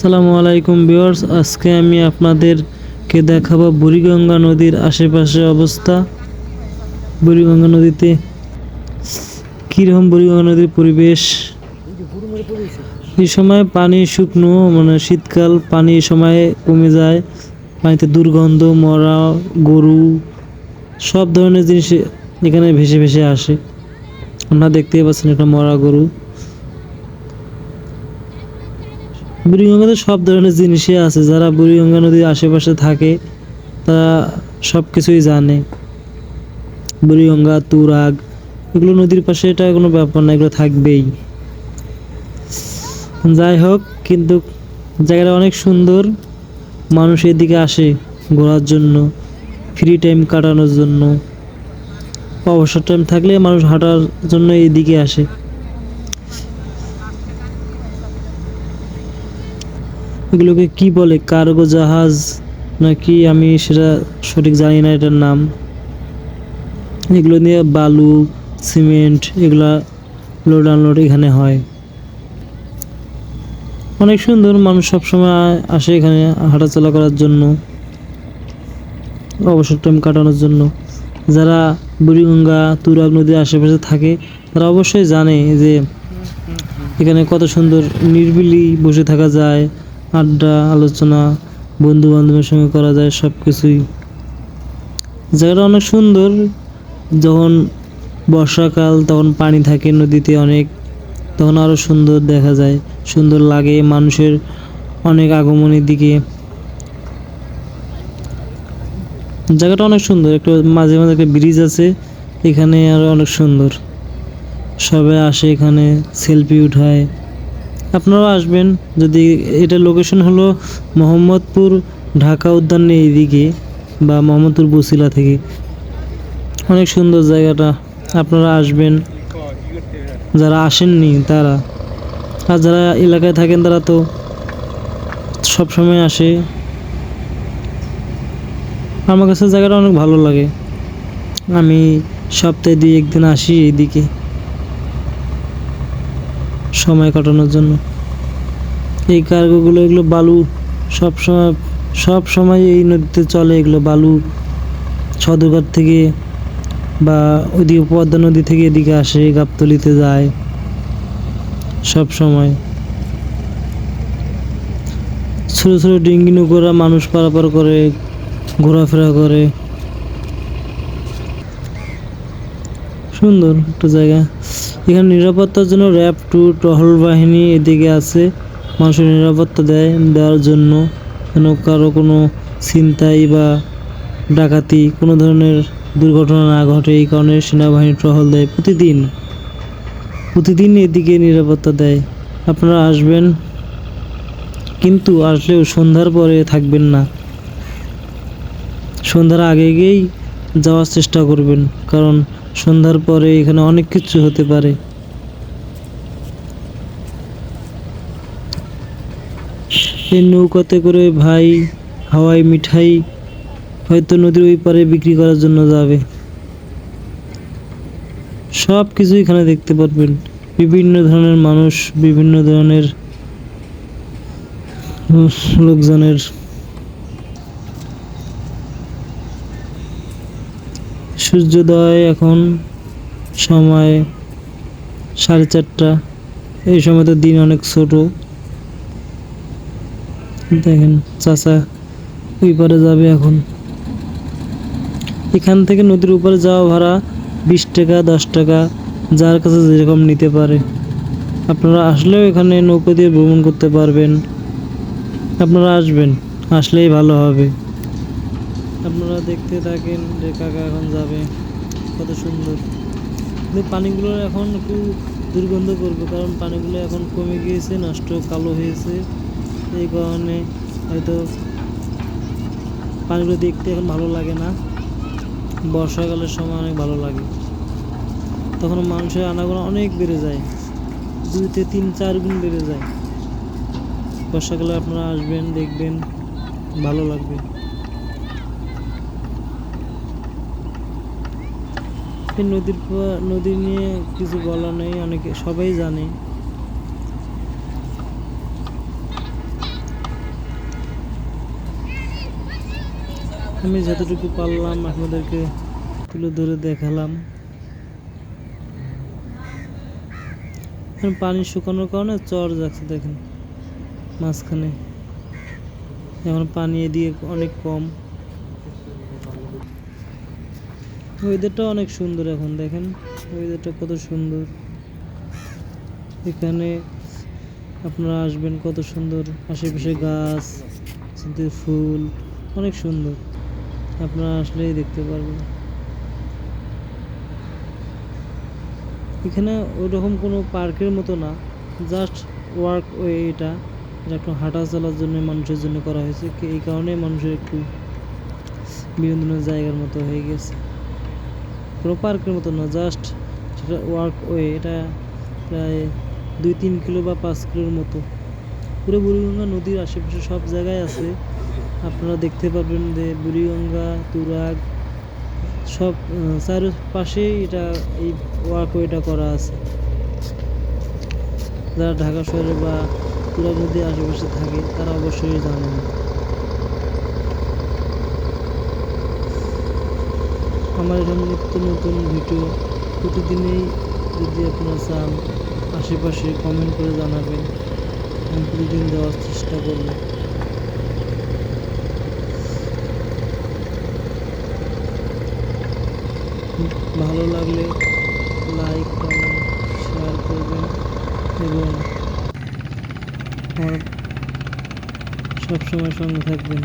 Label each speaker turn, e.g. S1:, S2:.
S1: আসসালামু আলাইকুম ভিউয়ার্স, আজকে আমি আপনাদেরকে দেখাবো বুড়িগঙ্গা নদীর আশেপাশে অবস্থা। বুড়িগঙ্গা নদীতে কীরকম বুড়িগঙ্গা নদীর পরিবেশ? এই সময় পানি শুকনো মানে শীতকাল, পানি এই সময় কমে যায়। পানিতে দুর্গন্ধ, মরা, গরু, সব ধরনের জিনিস এখানে ভেসে ভেসে আসে। আপনারা দেখতেই পাচ্ছেন একটা মরা গরু। বুড়িগঙ্গাতে সব ধরনের জিনিসই আছে। যারা বুড়িগঙ্গা নদীর আশেপাশে থাকে, তারা সব কিছুই জানে। বুড়িগঙ্গা, তুরাগ, এগুলো নদীর পাশে এটা কোনো ব্যাপার না, এগুলো থাকবেই। যাই হোক, কিন্তু জায়গাটা অনেক সুন্দর। মানুষ এদিকে আসে ঘোরার জন্য ফ্রি টাইম কাটানোর জন্য। অবসর টাইম থাকলে মানুষ হাঁটার জন্য এইদিকে আসে। এগুলোকে কি বলে? কার্গো জাহাজ? নাকি আমি সেটা সঠিক জানি না এটার নাম? এগুলো নিয়ে বালু, সিমেন্ট, এগুলা লোড আনলোড এখানে হয়। অনেক সুন্দর, মানুষ সবসময় আসে এখানে হাঁটাচলা করার জন্য, অবসর টাইম কাটানোর জন্য। যারা বুড়িগঙ্গা, তুরাগ নদীর আশেপাশে থাকে, তারা অবশ্যই জানে যে এখানে কত সুন্দর নির্বিলি বসে থাকা যায়। আড্ডা, আলোচনা বন্ধু বান্ধবের সঙ্গে করা যায় সব কিছুই জায়গাটা অনেক সুন্দর। যখন বর্ষাকাল, তখন পানি থাকে নদীতে অনেক, তখন আরও সুন্দর দেখা যায়। সুন্দর লাগে মানুষের অনেক আগমনের দিকে। জায়গাটা অনেক সুন্দর। একটু মাঝে মাঝে একটা ব্রিজ আছে, এখানে আরও অনেক সুন্দর। সবাই আসে এখানে সেলফি উঠায়। আপনারাও আসবেন, যদি এটা লোকেশন হলো মোহাম্মদপুর, ঢাকা উদ্যানের এইদিকে বা মোহাম্মদপুর বসিলা থেকে। অনেক সুন্দর জায়গাটা, আপনারা আসবেন। যারা আসেননি তারা, আর যারা এলাকায় থাকেন তারা তো সব সময় আসে। আমার কাছে জায়গাটা অনেক ভালো লাগে। আমি সপ্তাহে দুই একদিন আসি এইদিকে। সময় কাটানোর জন্য। এই কার্গোগুলো এগুলো বালু। সব সময় সব সময় এই নদীতে চলে এগুলো বালু। সদরঘাট থেকে বা ওইদিকে পদ্মা নদী থেকে এদিকে আসে, গাবতলিতে যায়। সব সময়। ছোটো ছোটো ডিঙ্গি নৌকোরা মানুষ পারাপার করে, ঘোরাফেরা করে। সুন্দর একটা জায়গা। এখানে নিরাপত্তার জন্য র্যাব টু টহল বাহিনী এদিকে আছে। মানুষের নিরাপত্তা দেয়, দেওয়ার জন্য যেন কারও কোনো ছিনতাই বা ডাকাতি কোনো ধরনের দুর্ঘটনা না ঘটে, এই কারণে সেনাবাহিনী টহল দেয় প্রতিদিন। প্রতিদিন এদিকে নিরাপত্তা দেয়। আপনারা আসবেন, কিন্তু আসলেও সন্ধ্যার পরে থাকবেন না। সন্ধ্যার আগে গিয়েই যাওয়ার চেষ্টা করবেন, কারণ সন্ধ্যার পরে এখানে অনেক কিছু হতে পারে। এই নৌকাতে করে ভাই হাওয়াই মিঠাই হয়তো নদীর ওই পারে বিক্রি করার জন্য যাবে। সব কিছু এখানে দেখতে পারবেন। বিভিন্ন ধরনের মানুষ, বিভিন্ন ধরনের লোকজনের সূর্যোদয় এখন সময় সাড়ে চারটা। এই সময় তো দিন অনেক ছোট। দেখেন, চাচা ওই পারে যাবে এখন। এখান থেকে নদীর উপরে যাওয়া ভাড়া বিশ টাকা, দশ টাকা, যার কাছে যেরকম নিতে পারে। আপনারা আসলেও এখানে নৌকো দিয়ে ভ্রমণ করতে পারবেন। আপনারা আসবেন, আসলেই ভালো হবে। আপনারা দেখতে থাকেন যে কাকা এখন যাবে। কত সুন্দর। কিন্তু পানিগুলো এখন একটু দুর্গন্ধ করবে, কারণ পানিগুলো এখন কমে গিয়েছে, নষ্ট কালো হয়েছে। এই কারণে হয়তো পানিগুলো দেখতে এখন ভালো লাগে না। বর্ষাকালের সময় অনেক ভালো লাগে। তখন মানুষের আনাগোনা অনেক বেড়ে যায়। দুই থেকে তিন, চার গুণ বেড়ে যায়। বর্ষাকালে আপনারা আসবেন, দেখবেন, ভালো লাগবে। রাজশাহী নদীর নদী নিয়ে কিছু বলা নেই, অনেকে, সবাই জানে। আমি যতটুকু পারলাম, আপনাদেরকে তুলে ধরে দেখালাম। পানি শুকানোর কারণে চর যাচ্ছে, দেখেন, মাঝখানে। এখন পানি এদিকে অনেক কম। ওয়েদারটা অনেক সুন্দর এখন, দেখেন? ওয়েদারটা কত সুন্দর। এখানে আপনারা আসবেন, কত সুন্দর। আশেপাশে গাছ ফুল, অনেক সুন্দর। আপনারা আসলেই দেখতে পারবেন। এখানে ওইরকম কোনো পার্কের মতো না জাস্ট ওয়ার্ক ওয়ে এটা এটা একটু হাঁটা চলার জন্য, মানুষের জন্য করা হয়েছে। এই কারণে মানুষের একটু বিনোদনের জায়গার মতো হয়ে গেছে। কোনো পার্কের মতো না জাস্ট সেটা ওয়ার্ক ওয়ে এটা প্রায় দুই তিন কিলো বা পাঁচ কিলোর মতো। পুরো বুড়িগঙ্গা নদীর আশেপাশে সব জায়গায় আছে। আপনারা দেখতে পাবেন যে বুড়িগঙ্গা, তুরাগ, সব চারপাশেই এটা এই ওয়াকওয়েটা করা আছে। যারা ঢাকা শহরে বা তুরাগ নদীর আশেপাশে থাকে, তারা অবশ্যই জানেন। আমার এরকম নিত্য নতুন ভিডিও প্রতিদিনেই যদি আপনারা চান, আশেপাশে কমেন্ট করে জানাবেন। আমি প্রতিদিন দেওয়ার চেষ্টা করব। ভালো লাগলে লাইক কমেন্ট শেয়ার করবেন এবং আমার সবসময় সঙ্গে থাকবেন।